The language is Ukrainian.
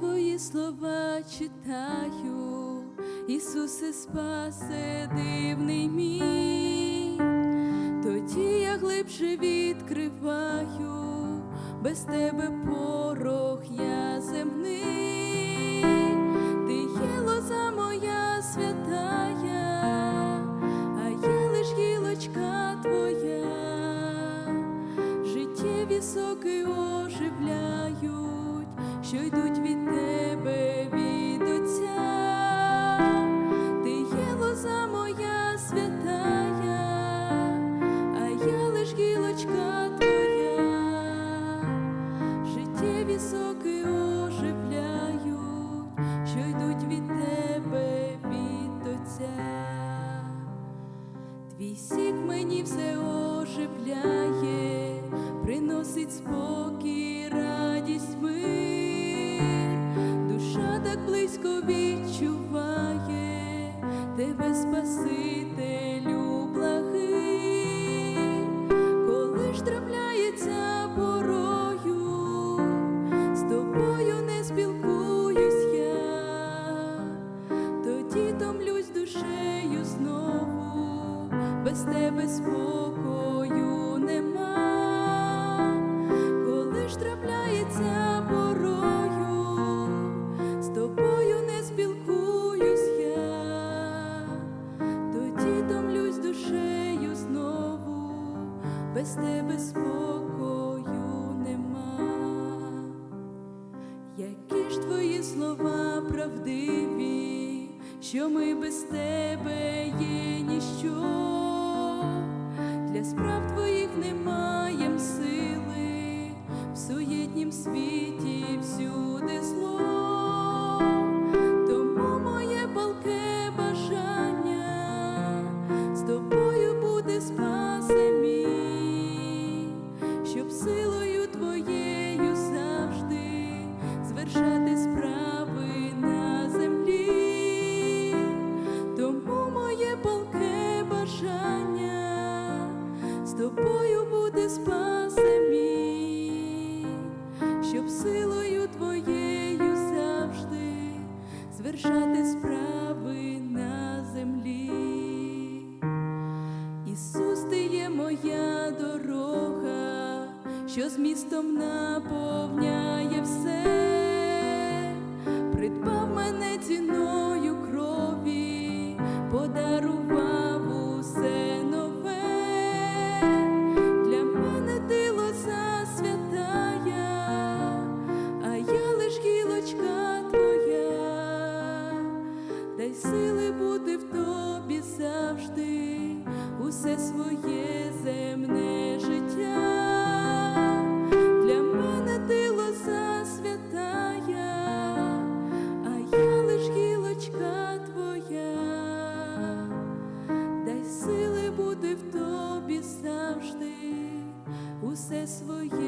твої слова читаю, Ісусе, спасе дивний мій, тоді я глибше відкриваю, без тебе порох я земний, ти є лоза моя святая, а я лиш гілочка твоя, життєві соки оживляють, що йдуть від соки оживляють, що йдуть від тебе від. Твій сік мені все оживляє, приносить спокій, радість мир, душа так близько відчуває тебе, Спасителю без тебе спокою нема, коли ж трапляється порою, з тобою не спілкуюсь я, тоді томлюсь душею знову, без тебе спокою нема. Які ж твої слова правдиві, що ми без тебе є ніщо, для справ твоїх не мій, щоб силою твоєю завжди звершати справи на землі. Ісус, ти є моя дорога, що з містом наповняє все, придбав мене сили бути в тобі завжди, усе своє земне життя. Для мене ти лоза святая, а я лиш гілочка твоя, дай сили бути в тобі завжди, усе своє